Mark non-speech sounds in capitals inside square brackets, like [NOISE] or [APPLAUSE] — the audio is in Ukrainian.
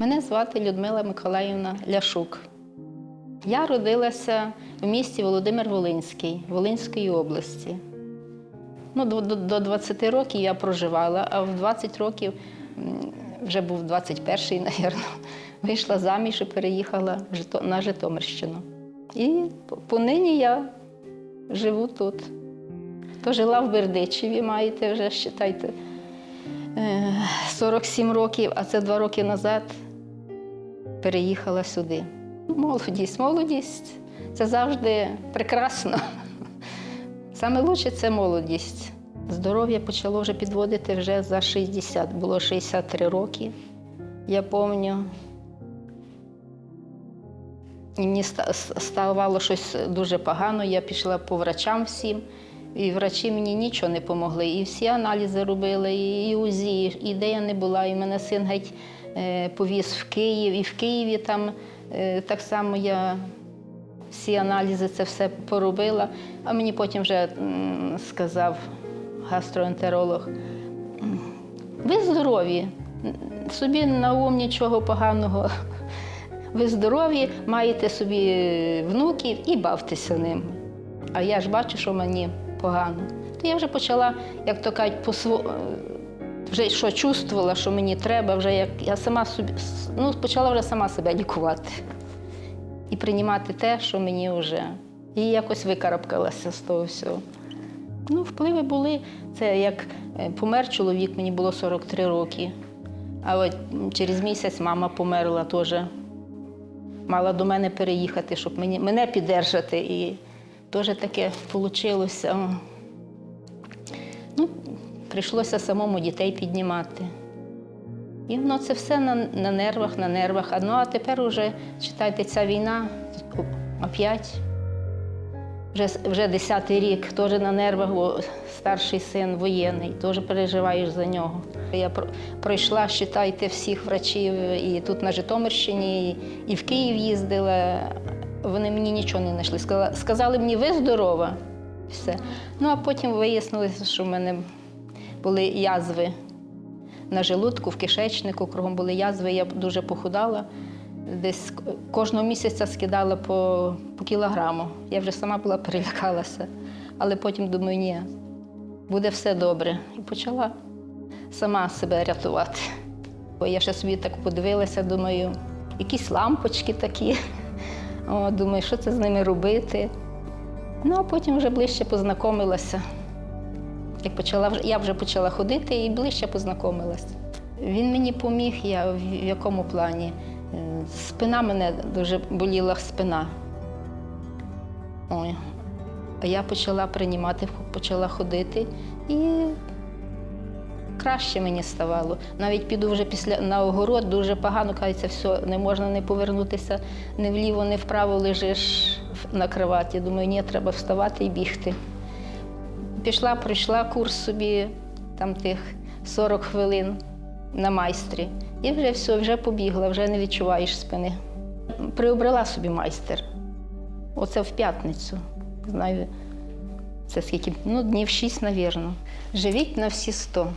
Мене звати Людмила Миколаївна Ляшук. Я родилася в місті Володимир Волинський Волинської області. Ну, до, до, до 20 років я проживала, а в 20 років, вже був 21-й, [LAUGHS] напевно, вийшла заміж і переїхала на Житомирщину. І понині я живу тут. То жила в Бердичеві, маєте вже, вважайте, е, 47 років, а це два роки назад переїхала сюди. Молодість, молодість це завжди прекрасно. Саме лучше це молодість. Здоров'я почало вже підводити вже за 60. Було 63 роки. Я пам'ятаю. І мені ставало щось дуже погано. Я пішла по врачам всім, і врачі мені нічого не допомогли. І всі аналізи робили, і УЗІ, і де не була. І в мене син геть повіз в Київ, і в Києві там е, так само я всі аналізи це все поробила. А мені потім вже сказав гастроентеролог, ви здорові, собі на ум нічого поганого. Ви здорові, маєте собі внуків і бавтеся ними. А я ж бачу, що мені погано. То я вже почала, як то кажуть, по сво- е, вже що чувствувала, що мені треба, вже як я сама собі ну, почала вже сама себе лікувати і приймати те, що мені вже. І якось викарабкалася з того всього. Ну, впливи були. Це як е, помер чоловік, мені було 43 роки. А от через місяць мама померла теж. Мала до мене переїхати, щоб мені, мене піддержати. І теж таке вийшло. Прийшлося самому дітей піднімати. І воно це все на, на нервах, на нервах. А, ну, а тепер уже, читайте, ця війна опять. Вже, вже 10-й рік, теж на нервах, бо старший син воєнний, теж переживаєш за нього. Я пройшла, читайте, всіх врачів і тут на Житомирщині, і, в Київ їздила. Вони мені нічого не знайшли. Сказали мені, ви здорова. Все. Ну а потім вияснилося, що в мене були язви на желудку, в кишечнику, кругом були язви, я дуже похудала. Десь кожного місяця скидала по, по кілограму. Я вже сама була перелякалася. Але потім думаю, ні, буде все добре. І почала сама себе рятувати. Бо я ще собі так подивилася, думаю, якісь лампочки такі. О, думаю, що це з ними робити. Ну, а потім вже ближче познайомилася. Як почала, я вже почала ходити і ближче познайомилася. Він мені поміг, я в якому плані. Е, Спина мене дуже боліла спина. Ой. Я почала приймати, почала ходити і краще мені ставало. Навіть піду вже після на огород, дуже погано кажеться, все, не можна не повернутися ні вліво, ні вправо лежиш на кроваті. Думаю, ні, треба вставати і бігти. Пішла, пройшла курс собі, там тих 40 хвилин на майстрі. І вже все, вже побігла, вже не відчуваєш спини. Приобрела собі майстер. Оце в п'ятницю. Знаю, це скільки, ну, днів шість, мабуть. Живіть на всі сто.